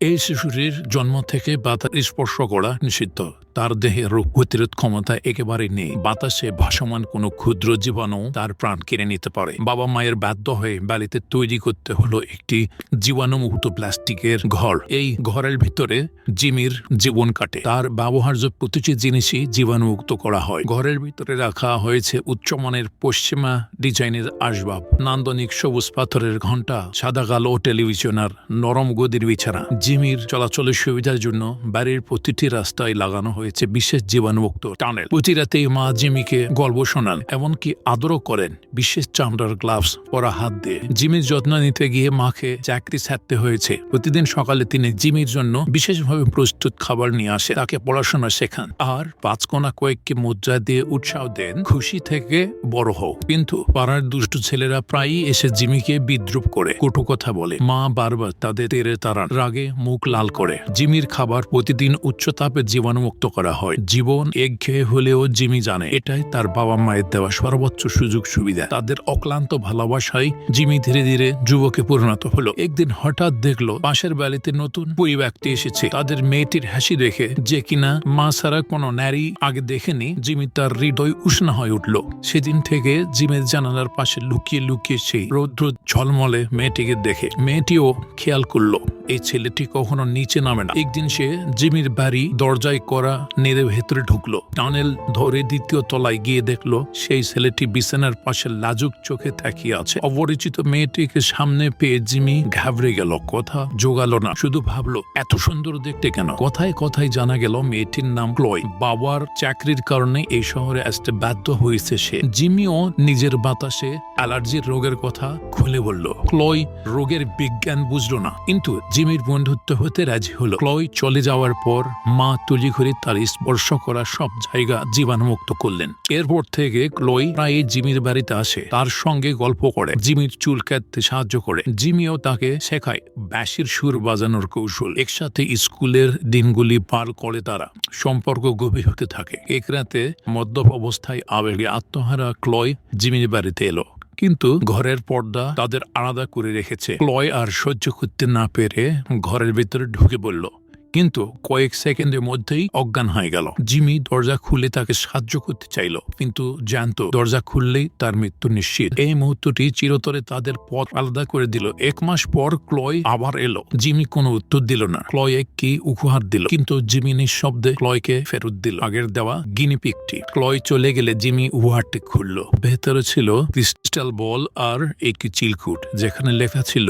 এই শিশুটির জন্ম থেকে বাতাস স্পর্শ করা নিষিদ্ধ। তার দেহে রোগ প্রতিরোধ ক্ষমতা একেবারে নেই। বাতাসে ভাসমান কোনো ক্ষুদ্র জীবাণু তার প্রাণ কেড়ে নিতে পারে। বাবা মায়ের বাধ্য হয়ে বালিতে তৈরি করতে হলো একটি জীবাণুমুক্ত প্লাস্টিকের ঘর। এই ঘরের ভিতরে জিমির জীবন কাটে। তার ব্যবহার্য প্রতিটি জিনিসই জীবাণুমুক্ত করা হয়। ঘরের ভিতরে রাখা হয়েছে উচ্চমানের পশ্চিমা ডিজাইনের আসবাব। নান্দনিক সবুজ পাথরের ঘণ্টা সাদা কালো টেলিভিশন আর নরম গদির বিছানা। জিমির চলাচলের সুবিধার জন্য বাড়ির প্রতিটি রাস্তায় লাগানো হয়েছে বিশেষ জীবাণুমুক্ত টানেল। প্রতি রাতেই মা জিমিকে গল্প শোনান, এমনকি আদরও করেন। বিশেষ চামড়ার গ্লাভস পরা হাত দিয়ে। জিমির যত্ন নিতে গিয়ে মাকে চাকরি ছাড়তে হয়েছে। প্রতিদিন সকালে তিনি জিমির জন্য বিশেষভাবে প্রস্তুত খাবার নিয়ে আসে তাকে পড়াশোনা শেখান। আর পাঁচকোনা কয়েককে মুদ্রা দিয়ে উৎসাহ দেন, খুশি থেকে বড় হোক কিন্তু পাড়ার দুষ্টু ছেলেরা প্রায়ই এসে জিমিকে বিদ্রুপ করে। কটু কথা বলে। মা বারবার তাদের তেরে তারান রাগে মুখ লাল করে। জিমির খাবার প্রতিদিন উচ্চ তাপে জীবাণুমুক্ত করা হয়। জীবন একঘেয়ে হলেও জিমি জানে, এটাই তার বাবা মায়ের দেওয়া সর্বোচ্চ সুযোগ সুবিধা। তাদের অক্লান্ত ভালোবাসায় জিমি ধীরে ধীরে যুবকে পরিণত হলো। একদিন হঠাৎ দেখল, পাশের বাড়িতে নতুন পরিব্যক্তি এসেছে। তাদের মেয়েটির হাসি দেখে যে কিনা মা ছাড়া কোনো নারী আগে দেখেনি, জিমি তার হৃদয় উষ্ণ হয়ে উঠল। সেদিন থেকে জিমের জানালার পাশে লুকিয়ে লুকিয়ে সেই রৌদ্র ঝলমলে মেয়েটিকে দেখে। মেয়েটিও খেয়াল করল। এই ছেলেটি কখনো নিচে নামে না। একদিন সে জিমির বাড়ি দরজায় করা নেড়ে ভেতরে ঢুকলো। টানেল ধরে দ্বিতীয় তলায় গিয়ে দেখল, সেই ছেলেটি বিছানার পাশে লাজুক চোখে তাকিয়ে আছে। অপরিচিত মেয়েটিকে সামনে পেয়ে জিমি ঘাবড়ে গেল। কথা জোগালো না, শুধু ভাবলো, এত সুন্দর দেখতে কেন? কথায় কথায় জানা গেল, মেয়েটির নাম ক্লয়। বাবার চাকরির কারণে এই শহরে আসতে বাধ্য হয়েছে সে। জিমিও নিজের বাতাসে অ্যালার্জির রোগের কথা খুলে বলল। ক্লয় রোগের বিজ্ঞান বুঝলো না। কিন্তু জিমির বন্ধুত্ব হতে রাজি হলো। ক্লয় চলে যাওয়ার পর মা তুলি ঘুরে তার স্পর্শ করা সব জায়গা জীবাণুমুক্ত করলেন। এরপর থেকে ক্লয় প্রায় জিমির বাড়িতে আসে। তার সঙ্গে গল্প করে। জিমির চুল কাটতে সাহায্য করে। জিমিও তাকে শেখায় ব্যাসির সুর বাজানোর কৌশল। একসাথে স্কুলের দিনগুলি পার করে তারা সম্পর্ক গভীর হতে থাকে। এক রাতে মদ্যপ অবস্থায় আবেগে আত্মহারা ক্লয় জিমির বাড়িতে এলো। কিন্তু ঘরের পর্দা তাদের আলাদা করে রেখেছে। ক্লয় আর সহ্য করতে না পেরে ঘরের ভিতরে ঢুকে পড়ল। কিন্তু কয়েক সেকেন্ডের মধ্যেই অজ্ঞান হয়ে গেল। জিমি দরজা খুলে তাকে সাহায্য করতে চাইল, কিন্তু জানতো দরজা খুললেই তার মৃত্যু নিশ্চিত। এই মুহূর্তটি চিরতরে তাদের পথ আলাদা করে দিল। এক মাস পর ক্লয় আবার এলো। জিমি কোনো উত্তর দিল না। ক্লয় এক কি উপহার দিল, কিন্তু জিমি নিঃশব্দে ক্লয়কে ফেরত দিল। আগের দেওয়া গিনিপিকটি ক্লয় চলে গেলে জিমি উপহারটি খুলল। ভেতরে ছিল ক্রিস্টাল বল আর একটি চিলকুট, যেখানে লেখা ছিল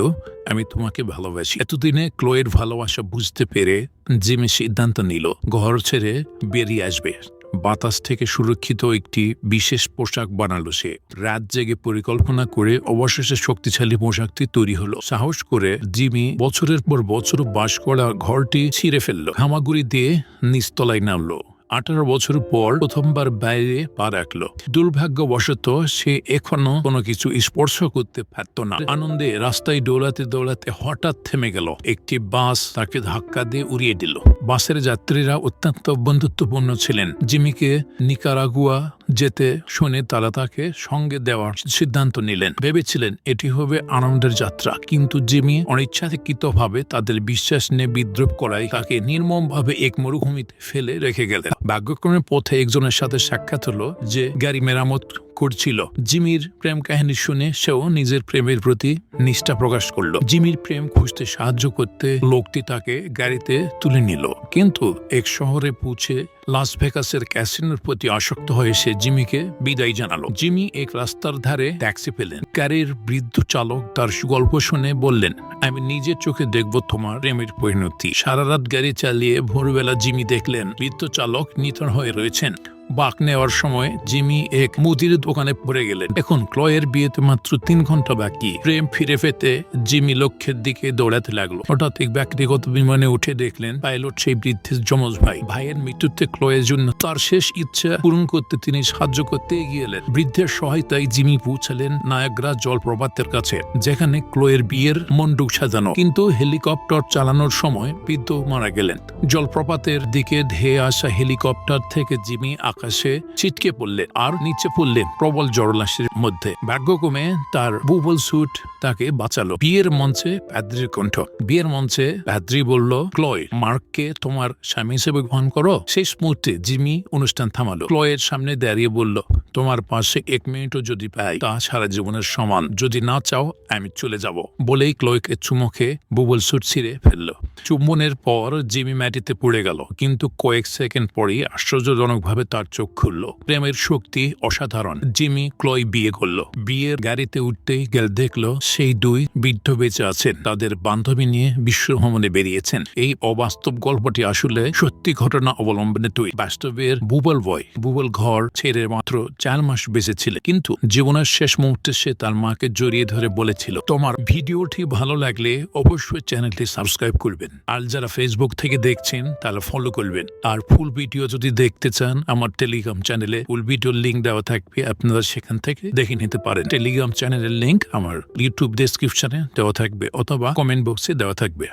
আমি তোমাকে ভালোবাসি। এতদিনে ক্লোয়ের ভালোবাসা বুঝতে পেরে জিমি সিদ্ধান্ত নিল, ঘর ছেড়ে বেরিয়ে আসবে। বাতাস থেকে সুরক্ষিত একটি বিশেষ পোশাক বানালো সে। রাত জেগে পরিকল্পনা করে অবশেষে শক্তিশালী পোশাকটি তৈরি হলো। সাহস করে জিমি বছরের পর বছর বাস করা ঘরটি ছিঁড়ে ফেলল। হামাগুড়ি দিয়ে নিচতলায় নামলো। আঠারো বছর পর প্রথমবার বাইরে পা রাখল। দুর্ভাগ্যবশত সে এখনও কোনো কিছু স্পর্শ করতে পারত না। আনন্দে রাস্তায় দৌড়াতে দৌড়াতে হঠাৎ থেমে গেল। একটি বাস তাকে ধাক্কা দিয়ে উড়িয়ে দিল। বাসের যাত্রীরা অত্যন্ত বন্ধুত্বপূর্ণ ছিলেন। জিমিকে নিকারাগুয়া যেতে শুনে তারা তাকে সঙ্গে দেওয়ার সিদ্ধান্ত নিলেন। ভেবেছিলেন এটি হবে আনন্দের যাত্রা, কিন্তু জিমি অনিচ্ছাকৃতভাবে তাদের বিশ্বাস নিয়ে বিদ্রুপ করায় তাকে নির্মমভাবে এক মরুভূমিতে ফেলে রেখে গেলেন। ভাগ্যক্রমে পথে একজনের সাথে সাক্ষাৎ হলো যে গাড়ি মেরামত করছিল। জিমির প্রেম কাহিনী শুনে সেও নিজের প্রেমের প্রতি নিষ্ঠা প্রকাশ করল। জিমির প্রেম খুঁজতে সাহায্য করতে লোকটি তাকে গাড়িতে তুলে নিল, কিন্তু এক শহরে পৌঁছে লাস ভেগাসের ক্যাসিনোর প্রতি আসক্ত হয়ে সে জিমিকে বিদায় জানালো। জিমি এক রাস্তার ধারে ট্যাক্সি পেলেন। গাড়ির বৃদ্ধ চালক তার গল্প শুনে বললেন, আমি নিজের চোখে দেখব তোমার প্রেমের পরিণতি। সারা রাত গাড়ি চালিয়ে ভোরবেলা জিমি দেখলেন, বৃদ্ধ চালক নিথর হয়ে রয়েছেন। বাক নেওয়ার সময় জিমি এক মুদির দোকানে পড়ে গেলেন। এখন ক্লয়ের বিয়েতে মাত্র তিন ঘণ্টা বাকি। প্রেম ফিরে পেতে জিমি লক্ষ্যের দিকে দৌড়াতে লাগল। হঠাৎ এক ব্যক্তিগত বিমানে উঠে দেখলেন পাইলট সেই বৃদ্ধের যমজ ভাই। ভাইয়ের মৃত্যুতে ক্লয়ের জন্য তার শেষ ইচ্ছা পূরণ করতে তিনি সাহায্য করতে এগিয়ে এলেন। বৃদ্ধের সহায়তায় জিমি পৌঁছালেন নায়াগ্রা জলপ্রপাতের কাছে, যেখানে ক্লোয়ের বিয়ের মন্ডুক সাজানো। কিন্তু হেলিকপ্টার চালানোর সময় বৃদ্ধ মারা গেলেন। জলপ্রপাতের দিকে ধেয়ে আসা হেলিকপ্টার থেকে জিমি আকাশে ছিটকে পড়লে আর নিচে পড়লে প্রবল জড়লাশির মধ্যে। ভাগ্যক্রমে তার বুবল স্যুট তাকে বাঁচালো। বিয়ের মঞ্চে প্যাদ্রির কণ্ঠ। বিয়ের মঞ্চে প্যাদ্রি বলল, ক্লয়, মার্ককে তোমার স্বামী হিসেবে গ্রহণ করো? শেষ মুহূর্তে জিমি অনুষ্ঠান থামালো। ক্লয়ের সামনে দাঁড়িয়ে বলল, তোমার পাশে এক মিনিটও যদি পাই, তা সারা জীবনের সমান। যদি না চাও, আমি চলে যাব। বলেই ক্লয়কে চুমুখে বুবল স্যুট ছিঁড়ে ফেলল। চুম্বনের পর জিমি ম্যাটিতে পড়ে গেল, কিন্তু কয়েক সেকেন্ড পরেই আশ্চর্যজনকভাবে তার চোখ খুলল। প্রেমের শক্তি অসাধারণ। জিমি ক্লয় বিয়ে করল। বিয়ের গাড়িতে উঠতেই গেল দেখল সেই দুই বৃদ্ধ বেঁচে আছেন। তাদের বান্ধবী নিয়ে বিশ্ব ভ্রমণে বেরিয়েছেন। এই অবাস্তব গল্পটি আসলে সত্যি ঘটনা অবলম্বনে তৈরি। বাস্তবের বুবল বয়। বুবল ঘর ছেড়ে মাত্র চার মাস বেঁচেছিল কিন্তু জীবনের শেষ মুহূর্তে সে তার মাকে জড়িয়ে ধরে বলেছিল, তোমার ভিডিওটি ভালো লাগলে অবশ্যই চ্যানেলটি সাবস্ক্রাইব করবেন আর যারা ফেসবুক থেকে দেখছেন, তারা ফলো করবেন। আর ফুল ভিডিও যদি দেখতে চান, আমার টেলিগ্রাম চ্যানেলে ফুল ভিডিওর লিঙ্ক দেওয়া থাকবে, আপনারা সেখান থেকে দেখে নিতে পারেন। টেলিগ্রাম চ্যানেলের লিঙ্ক আমার ইউটিউব ডেসক্রিপশনে দেওয়া থাকবে, অথবা কমেন্ট বক্সে দেওয়া থাকবে।